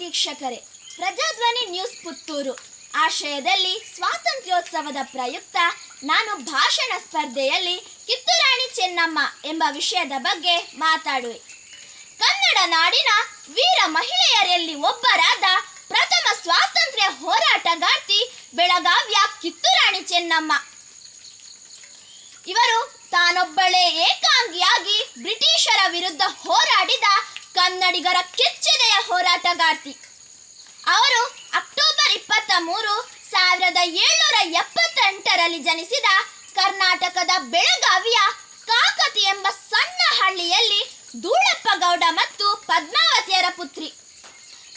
ವೀಕ್ಷಕರೇ, ಪ್ರಜಾಧ್ವನಿ ನ್ಯೂಸ್ ಪುತ್ತೂರು. ಆಶಯದಲ್ಲಿ ಸ್ವಾತಂತ್ರ್ಯೋತ್ಸವದ ಪ್ರಯುಕ್ತ ನಾನು ಭಾಷಣ ಸ್ಪರ್ಧೆಯಲ್ಲಿ ಕಿತ್ತೂರಾಣಿ ಚೆನ್ನಮ್ಮ ಎಂಬ ವಿಷಯದ ಬಗ್ಗೆ ಮಾತಾಡುವೆ. ಕನ್ನಡ ನಾಡಿನ ವೀರ ಮಹಿಳೆಯರಲ್ಲಿ ಒಬ್ಬರಾದ ಪ್ರಥಮ ಸ್ವಾತಂತ್ರ್ಯ ಹೋರಾಟಗಾರ್ತಿ ಬೆಳಗಾವಿಯ ಕಿತ್ತೂರಾಣಿ ಚೆನ್ನಮ್ಮ. ಇವರು ತಾನೊಬ್ಬಳೇ ಏಕಾಂಗಿಯಾಗಿ ಬ್ರಿಟಿಷರ ವಿರುದ್ಧ ಹೋರಾಡಿದ ಕನ್ನಡಿಗರ ಕೆಚ್ಚೆದೆಯ ಹೋರಾಟಗಾರ್ತಿ ಅವರು ಅಕ್ಟೋಬರ್ ಇಪ್ಪತ್ತ ಮೂರು ಸಾವಿರದ ಏಳ್ನೂರ ಎಪ್ಪತ್ತೆಂಟರಲ್ಲಿ ಜನಿಸಿದ ಕರ್ನಾಟಕದ ಬೆಳಗಾವಿಯ ಕಾಕತಿ ಎಂಬ ಸಣ್ಣ ಹಳ್ಳಿಯಲ್ಲಿ ಧೂಳಪ್ಪ ಗೌಡ ಮತ್ತು ಪದ್ಮಾವತಿಯರ ಪುತ್ರಿ.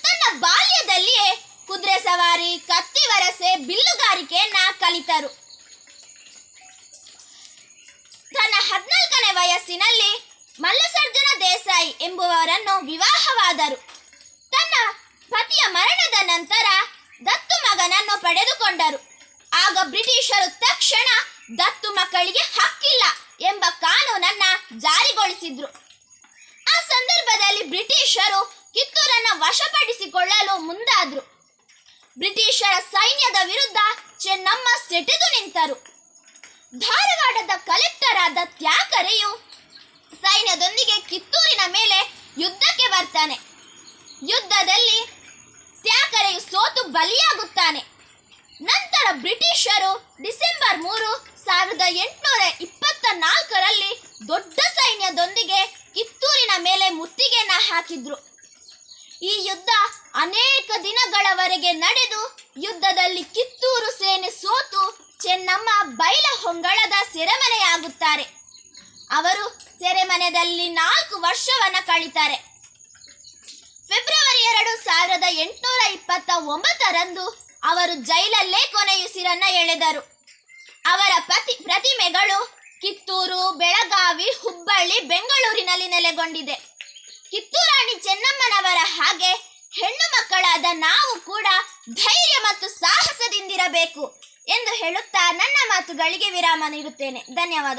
ತನ್ನ ಬಾಲ್ಯದಲ್ಲಿಯೇ ಕುದುರೆ ಸವಾರಿ ಕತ್ತಿವರಸೆ ಬಿಲ್ಲುಗಾರಿಕೆಯನ್ನ ಕಲಿತರು. ತನ್ನ ಹದಿನಾಲ್ಕನೇ ವಯಸ್ಸಿನಲ್ಲಿ ಮಲ್ಲಸರ್ಜನ ದೇಸಾಯಿ ಎಂಬುವರನ್ನು ವಿವಾಹವಾದರು. ತನ್ನ ಪತಿಯ ಮರಣದ ನಂತರ ದತ್ತು ಮಗನನ್ನು ಪಡೆದುಕೊಂಡರು. ಆಗ ಬ್ರಿಟಿಷರು ತಕ್ಷಣ ದತ್ತು ಮಕ್ಕಳಿಗೆ ಹಕ್ಕಿಲ್ಲ ಎಂಬ ಕಾನೂನನ್ನ ಜಾರಿಗೊಳಿಸಿದ್ರು. ಆ ಸಂದರ್ಭದಲ್ಲಿ ಬ್ರಿಟಿಷರು ಕಿತ್ತೂರನ್ನು ವಶಪಡಿಸಿಕೊಳ್ಳಲು ಮುಂದಾದ್ರು. ಬ್ರಿಟಿಷರ ಸೈನ್ಯದ ವಿರುದ್ಧ ಚೆನ್ನಮ್ಮ ಸೆಟೆದು ನಿಂತರು. ಧಾರವಾಡದ ಕಲೆಕ್ಟರ್ ಆದ ತ್ಯಾಕರೆಯು ಸೈನ್ಯದೊಂದಿಗೆ ಕಿತ್ತೂರಿನ ಮೇಲೆ ಯುದ್ಧಕ್ಕೆ ಬರ್ತಾನೆ. ಯುದ್ಧದಲ್ಲಿ ತ್ಯಾಕರೆಯು ಸೋತು ಬಲಿಯಾಗುತ್ತಾನೆ. ನಂತರ ಬ್ರಿಟಿಷರು ಡಿಸೆಂಬರ್ ಮೂರು ಸಾವಿರದ ಎಂಟುನೂರ ಇಪ್ಪತ್ತ ನಾಲ್ಕರಲ್ಲಿ ದೊಡ್ಡ ಸೈನ್ಯದೊಂದಿಗೆ ಕಿತ್ತೂರಿನ ಮೇಲೆ ಮುತ್ತಿಗೆನ ಹಾಕಿದ್ರು. ಈ ಯುದ್ಧ ಅನೇಕ ದಿನಗಳವರೆಗೆ ನಡೆದು ಯುದ್ಧದಲ್ಲಿ ಕಿತ್ತೂರು ಸೇನೆ ಸೋತು ಚೆನ್ನಮ್ಮ ಬೈಲಹೊಂಗಳದ ಸೆರೆಮನೆಯಾಗುತ್ತಾರೆ. ಅವರು ಸೆರೆಮನೆಯಲ್ಲಿ ನಾಲ್ಕು ವರ್ಷವನ್ನು ಕಳೀತಾರೆ. ಫೆಬ್ರವರಿ ಎರಡು ಸಾವಿರದ ಎಂಟುನೂರ ಇಪ್ಪತ್ತ ಒಂಬತ್ತರಂದು ಅವರು ಜೈಲಲ್ಲೇ ಕೊನೆಯುಸಿರನ್ನ ಎಳೆದರು. ಅವರ ಪ್ರತಿ ಪ್ರತಿಮೆಗಳು ಕಿತ್ತೂರು, ಬೆಳಗಾವಿ, ಹುಬ್ಬಳ್ಳಿ, ಬೆಂಗಳೂರಿನಲ್ಲಿ ನೆಲೆಗೊಂಡಿದೆ. ಕಿತ್ತೂರಾಣಿ ಚೆನ್ನಮ್ಮನವರ ಹಾಗೆ ಹೆಣ್ಣು ಮಕ್ಕಳಾದ ನಾವು ಕೂಡ ಧೈರ್ಯ ಮತ್ತು ಸಾಹಸದಿಂದಿರಬೇಕು ಎಂದು ಹೇಳುತ್ತಾ ನನ್ನ ಮಾತುಗಳಿಗೆ ವಿರಾಮ ನೀಡುತ್ತೇನೆ. ಧನ್ಯವಾದ